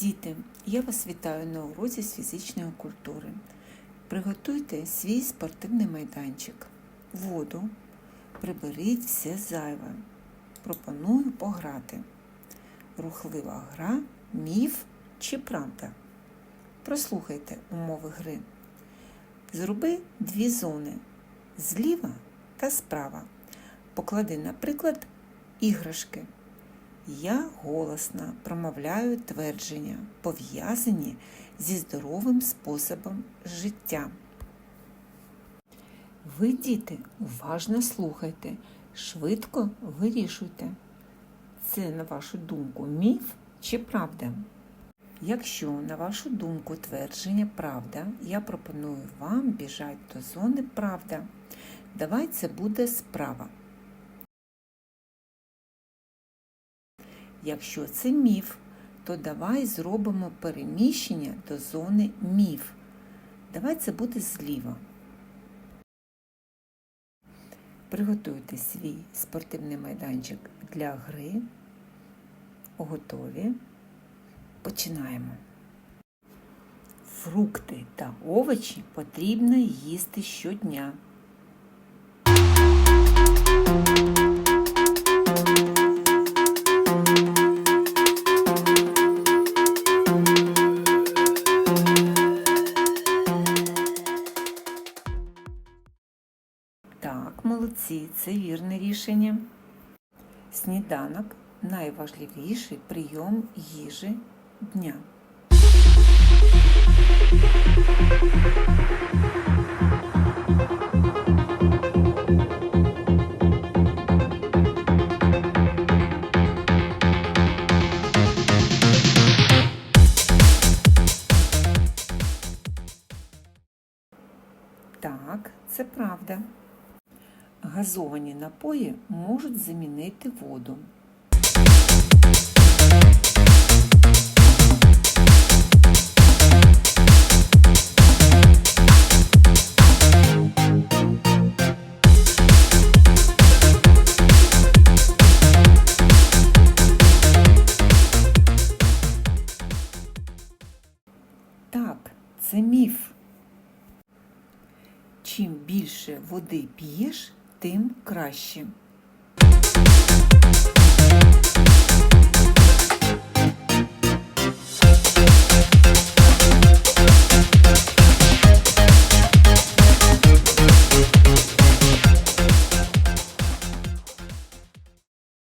Діти, я вас вітаю на уроці з фізичної культури. Приготуйте свій спортивний майданчик, воду, приберіть все зайве. Пропоную пограти. Рухлива гра, міф чи правда. Прослухайте умови гри. Зроби дві зони зліва та справа. Поклади, наприклад, іграшки. Я голосно промовляю твердження, пов'язані зі здоровим способом життя. Ви, діти, уважно слухайте, швидко вирішуйте. Це, на вашу думку, міф чи правда? Якщо, на вашу думку, твердження правда, я пропоную вам біжати до зони правда. Давай це буде справа. Якщо це міф, то давай зробимо переміщення до зони міф. Давай це буде зліва. Приготуйте свій спортивний майданчик для гри. Готові. Починаємо. Фрукти та овочі потрібно їсти щодня. Це вірне рішення. Сніданок найважливіший прийом їжі дня. Так, це правда. Газовані напої можуть замінити воду. Чим більше води п'єш, тим краще.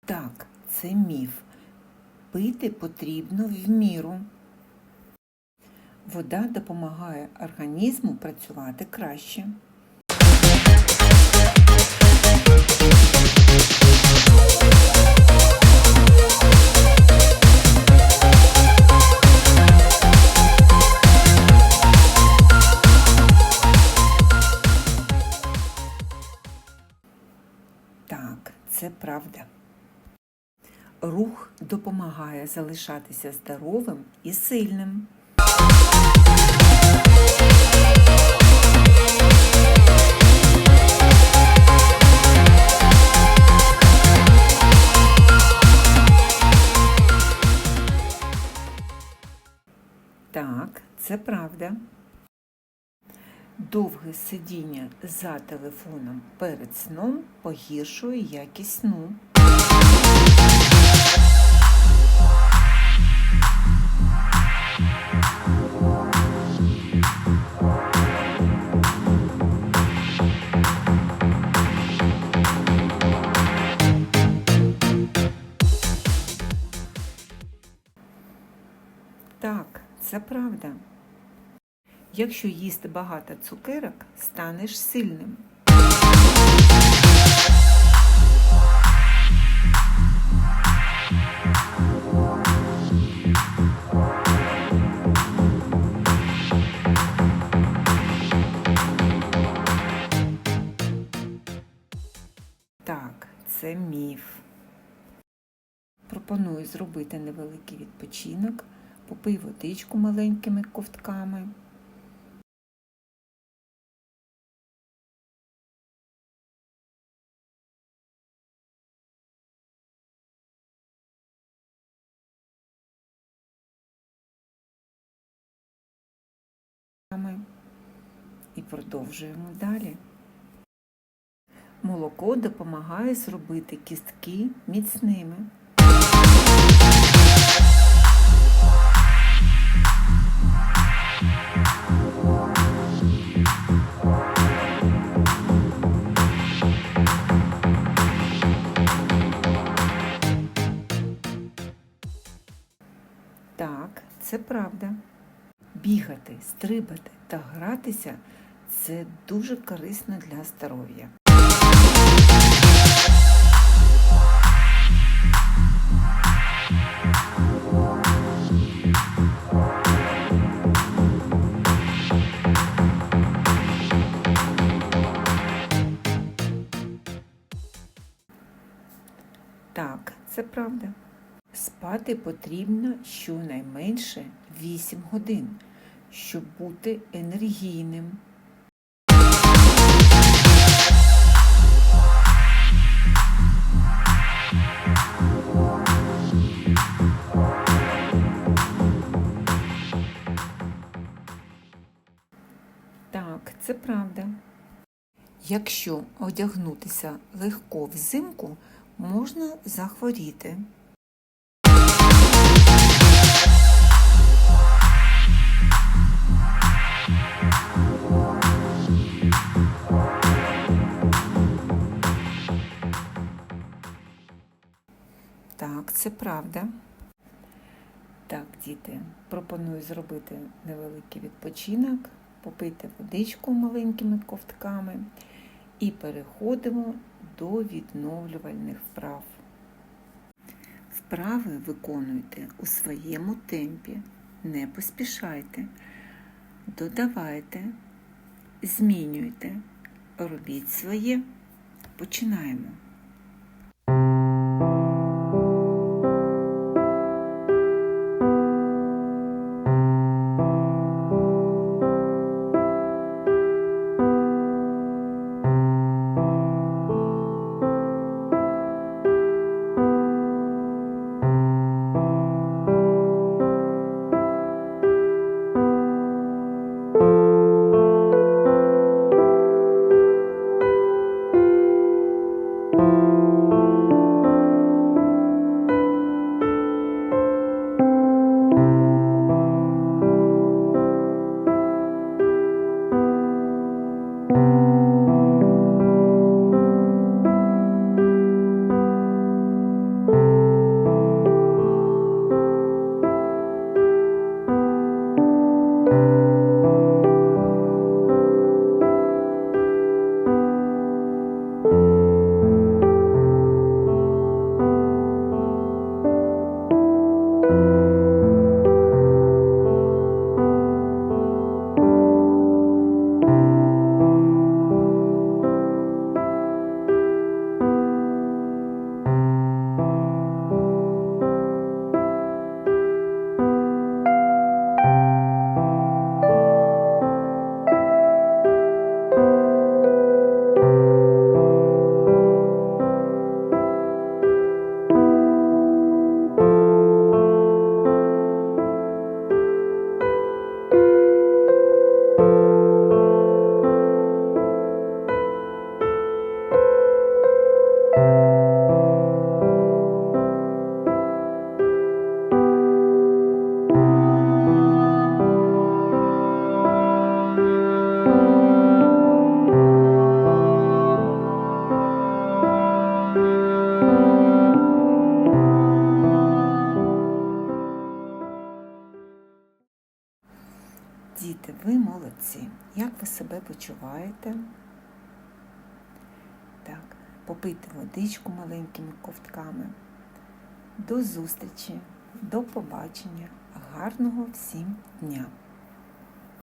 Так, це міф. Пити потрібно в міру. Вода допомагає організму працювати краще. Так, це правда. Рух допомагає залишатися здоровим і сильним. Правда. Довге сидіння за телефоном перед сном погіршує якість сну. Так, це правда. Якщо їсти багато цукерок, станеш сильним. Так, це міф. Пропоную зробити невеликий відпочинок, попий водичку маленькими ковтками. І продовжуємо далі. Молоко допомагає зробити кістки міцними. Так, це правда. Бігати, стрибати та гратися це дуже корисно для здоров'я. Так, це правда. Спати потрібно щонайменше 8 годин, щоб бути енергійним. Так, це правда. Якщо одягнутися легко взимку, можна захворіти. Це правда. Так, діти, пропоную зробити невеликий відпочинок, попити водичку маленькими ковтками і переходимо до відновлювальних вправ. Вправи виконуйте у своєму темпі, не поспішайте, додавайте, змінюйте, робіть своє. Починаємо. Діти, ви молодці. Як ви себе почуваєте? Так, попийте водичку маленькими ковтками. До зустрічі, до побачення, гарного всім дня!